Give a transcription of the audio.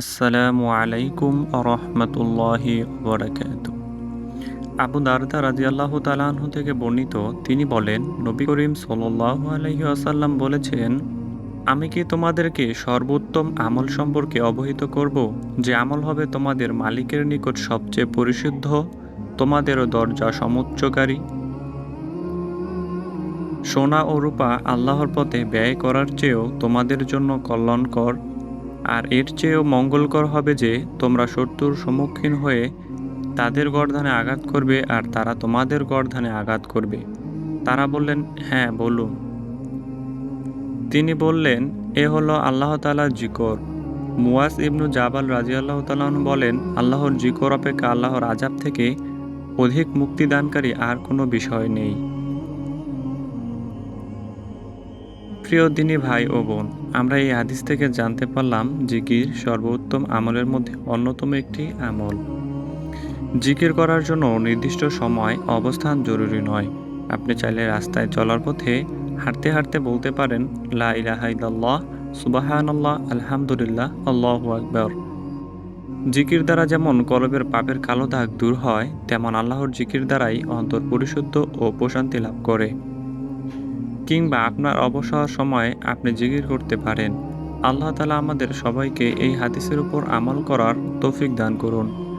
আসসালামু আলাইকুম রহমতুল্লাহি বরাকাত আবু দারদা রাজিয়াল্লাহ তালাহু থেকে বর্ণিত, তিনি বলেন, নবী করিম সাল্লাহ আলহি আসাল্লাম বলেছেন, আমি কি তোমাদেরকে সর্বোত্তম আমল সম্পর্কে অবহিত করব? যে আমল হবে তোমাদের মালিকের নিকট সবচেয়ে পরিশুদ্ধ, তোমাদেরও দরজা সমুচ্চকারী। সোনা ও রূপা আল্লাহর পথে ব্যয় করার চেয়েও তোমাদের জন্য কল্যাণকর আর এর চেয়েও মঙ্গলকর হবে যে, তোমরা শত্রুর সম্মুখীন হয়ে তাদের গর্ধানে আঘাত করবে আর তারা তোমাদের গর্ধানে আঘাত করবে। তারা বললেন হ্যাঁ বলুন। তিনি বললেন, এ হলো আল্লাহ তালার জিকর। মুয়াস ইবনু জাবাল রাজি আল্লাহ তালন বলেন, আল্লাহর জিকর অপেক্ষা আল্লাহর আজাব থেকে অধিক মুক্তিদানকারী আর কোনো বিষয় নেই। প্রিয় দিনী ভাই ও বোন, আমরা এই হাদিস থেকে জানতে পারলাম জিকির সর্বোত্তম আমলের মধ্যে অন্যতম একটি আমল। জিকির করার জন্য নির্দিষ্ট সময়, অবস্থান জরুরি নয়। আপনি চাইলে রাস্তায় চলার পথে হাঁটতে হাঁটতে বলতে পারেন, লা ইলাহা ইল্লাল্লাহ, সুবাহানাল্লাহ, আলহামদুলিল্লাহ, আল্লাহু আকবর। জিকির দ্বারা যেমন কলবের পাপের কালো দাগ দূর হয়, তেমন আল্লাহর জিকির দ্বারাই অন্তর পরিশুদ্ধ ও প্রশান্তি লাভ করে। কিংবা আপনার অবসর সময়ে আপনি জিগির করতে পারেন। আল্লাহ তালা আমাদের সবাইকে এই হাদিসের উপর আমল করার তৌফিক দান করুন।